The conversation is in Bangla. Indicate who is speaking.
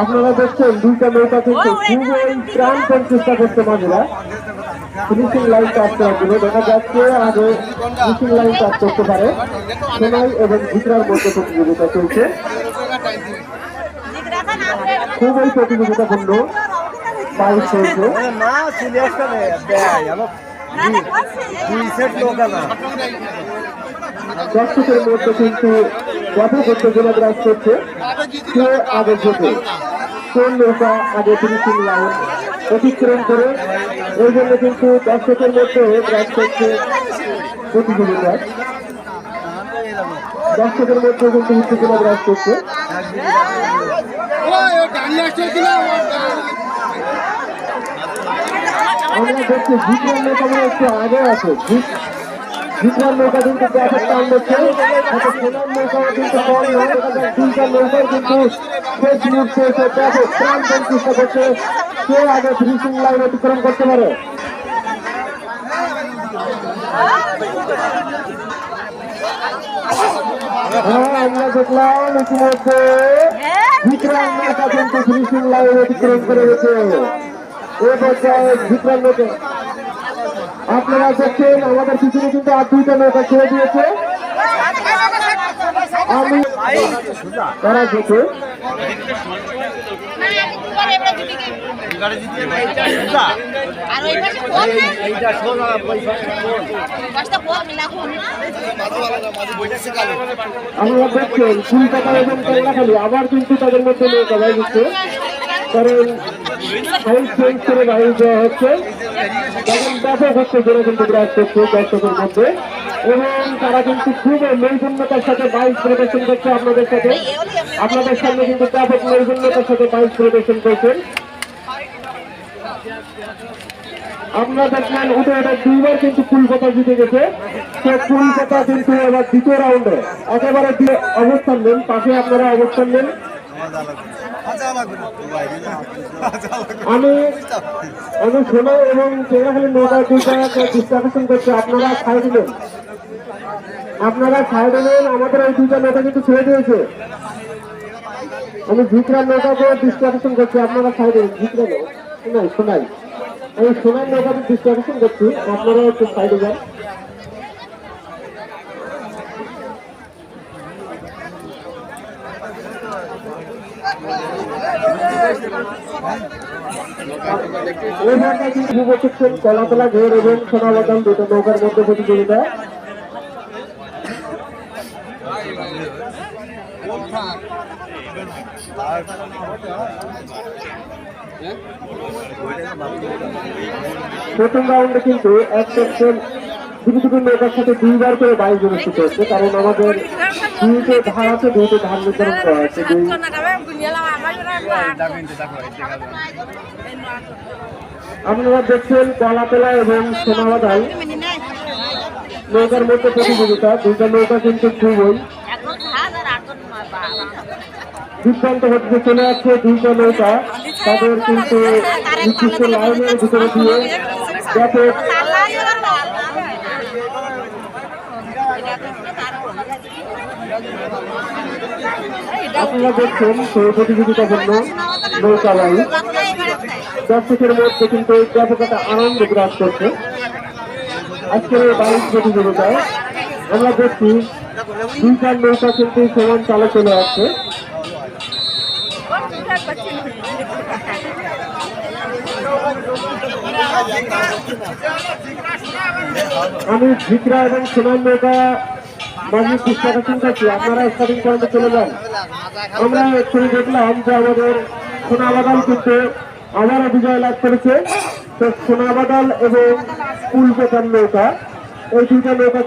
Speaker 1: আপনারা দেখছেন দুইটা নৌকা থেকে খুবই প্রাণপণ চেষ্টা করছে মাঝিরা ফিনিশিং লাইন টাচ করার জন্য দেখা যাচ্ছে আগে ফিনিশিং লাইন টাচ করতে পারে। সোনাই এবং ভিতরার মধ্যে প্রতিযোগিতা চলছে। খুবই প্রতিযোগিতাপূর্ণ। বাইক চলছে
Speaker 2: না সিরিয়াসটা নেই দুই সেট লোক না।
Speaker 1: দর্শকের মধ্যে কিন্তু ব্যাপক উত্তেজনা বিরাজ করছে কে আগে যেতে কোন নৌকা আগে ফিনিশিং লাইন অতিক্রম করে? এই জন্য কিন্তু দর্শকের মধ্যে বিরাজ করছে প্রতিযোগিতা। দর্শকের মধ্যে কিন্তু উত্তেজনা বিরাজ করছে। আমরা দেখছি নৌকা মনে হচ্ছে আগে আছে। বিক্রম নৌকা কিন্তু লাইন অতিক্রম করতে পারে হ্যাঁ আমরা দেখলাম ইতিমধ্যে বিক্রম নৌকা কিন্তু ফিনিশিং লাইন অতিক্রম করে গেছে এ পর্যায়ে বিক্রম নৌকা আপনারা দেখছেন, আমাদের পিছনে কিন্তু আর দুইটা নৌকা ছেড়ে দিয়েছে। আমি তারা যেতে আমরা দেখছেন, কলকাতা এবং কল্যাখালী আবার কিন্তু তাদের মধ্যে নৌকা বাইর হচ্ছে কারণ বাইরে যাওয়া হচ্ছে। ব্যাপক হচ্ছে জোরে কিন্তু দর্শকের মধ্যে। এবং তারা কিন্তু খুব নৈপুণ্যতার সাথে বাইক প্রদর্শন করছে আপনাদের সাথে। আপনাদের সামনে কিন্তু ব্যাপক নৈপুণ্যতার সাথে বাইক প্রদর্শন করছেন আপনারা দেখলেন উঠে উঠে দুইবার কিন্তু কলকাতা জিতে গেছে। সে কলকাতা কিন্তু এবার দ্বিতীয় রাউন্ডে একেবারে অবস্থান নেন, পাশে আপনারা অবস্থান নেন। আমি আমি শোনা এবং নৌকা দুইটা ডিস্ট্রাকশন করছে আপনারা সাইড নেন আপনারা সাইড নেন আমাদের এই দুইটা নৌকা কিন্তু ছেড়ে দিয়েছে। আমি ভিতরার নৌকাকে ডিস্ট্রাকশন করছি আপনারা সাইডে ভিতরে শোনাই শোনাই। আমি সোনার নৌকাকে ডিস্ট্রাকশন করছি আপনারা একটু সাইডে যান কলাতলা ঘের এবং সোনাবাদাম দুটো নৌকার মধ্যে প্রতিযোগিতা প্রথম রাউন্ডে কিন্তু এক দুটো দুটো নৌকার সাথে দুইবার করে বাইশ অনুষ্ঠিত হচ্ছে কারণ আমাদের দুইটি ধার আছে দুইটি ধার নির্ধারণ করা দুই আপনারা দেখছেন কলাতলা এবং সোনাবাদাল নৌকার মধ্যে প্রতিযোগিতা দুইটা নৌকা কিন্তু খুবই বিভ্রান্ত হতে চলে যাচ্ছে দুইটা নৌকা। তাদের কিন্তু নির্দিষ্ট লাইনের ভিতরে দিয়ে ব্যাপক আপনারা দেখছেন সেই প্রতিযোগিতাপূর্ণ নৌকা বাড়ি দর্শকের মধ্যে কিন্তু ব্যাপক একটা আনন্দ বিরাজ করছে। আজকের এই বাইক প্রতিযোগিতায় আমরা দেখছি দুইটা নৌকা কিন্তু সমান চালে চলে আসছে। আমি ভিকরা এবং সোনার নৌকা মাঝে ডিসকাশন করছি আপনারা স্টার্টিং পয়েন্টে চলে যান। আমরা এক্ষুনি দেখলাম যে আমাদের সোনাবাদাল কিন্তু আবারও বিজয় লাভ করেছে। তো সোনাবাদাল এবং কুলকাতার নৌকা, এই দুইটা নৌকা